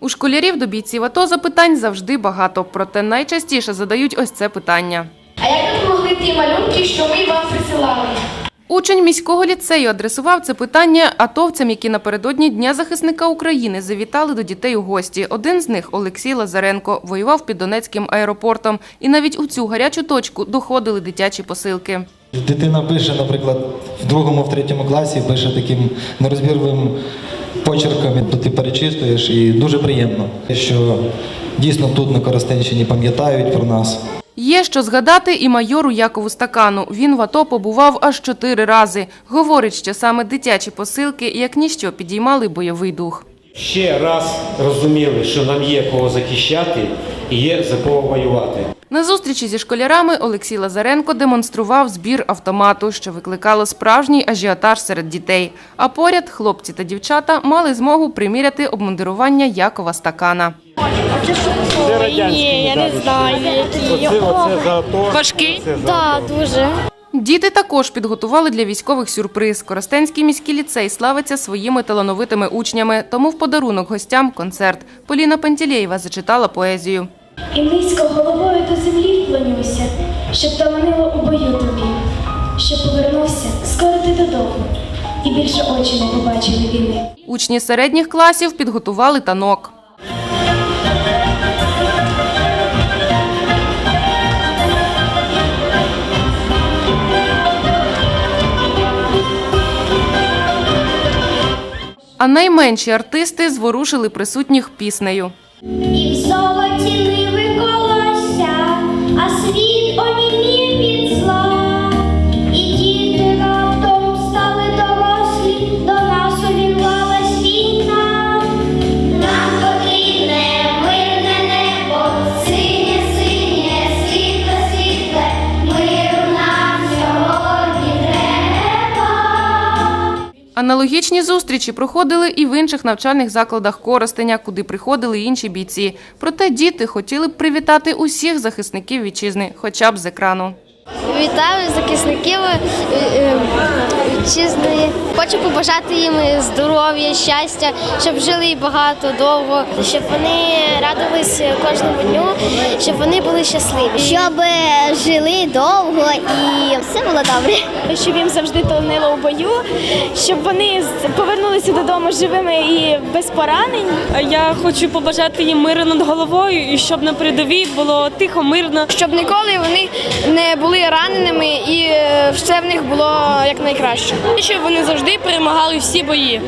У школярів до бійців АТО запитань завжди багато, проте найчастіше задають ось це питання. А як ви могли ті малюнки, що ми вам присилали? Учень міського ліцею адресував це питання атовцям, які напередодні Дня захисника України завітали до дітей у гості. Один з них, Олексій Лазаренко, воював під Донецьким аеропортом. І навіть у цю гарячу точку доходили дитячі посилки. Дитина пише, наприклад, в другому, в третьому класі пише таким нерозбірливим почерком, то ти перечислюєш, і дуже приємно, що дійсно тут на Коростенщині пам'ятають про нас. Є що згадати і майору Якову Стакану. Він в АТО побував аж чотири рази. Говорить, що саме дитячі посилки, як ніщо, підіймали бойовий дух. ще раз розуміли, що нам є кого захищати і є за кого воювати. На зустрічі зі школярами Олексій Лазаренко демонстрував збір автомату, що викликало справжній ажіотаж серед дітей. А поряд хлопці та дівчата мали змогу приміряти обмундирування Якова Стакана. Ні, я не знаю, які. Важкий? Так, дуже. Діти також підготували для військових сюрприз. Коростенський міський ліцей славиться своїми талановитими учнями, тому в подарунок гостям концерт. Поліна Пантілєєва зачитала поезію. І низько головою до землі вклонюся, щоб таланило у бою тобі, щоб повернувся скоро ти додому, і більше очі не побачили війни. Учні середніх класів підготували танок. А найменші артисти зворушили присутніх піснею. І в золоті не виколося, а світ Аналогічні зустрічі проходили і в інших навчальних закладах Коростеня, куди приходили інші бійці. Проте діти хотіли б привітати усіх захисників вітчизни, хоча б з екрану. Вітаю захисників е, е, вітчизни. Хочу побажати їм здоров'я, щастя, щоб жили і багато, довго, щоб вони радувались кожному дню, щоб вони були щасливі. Щоб жили довго і все було добре. щоб їм завжди тонило у бою, щоб вони повернулися додому живими і без поранень. Я хочу побажати їм миру над головою і щоб на передовій було тихо, мирно. Щоб ніколи вони не були раненими і е, все в них було як найкраще. Щоб вони завжди перемагали всі бої.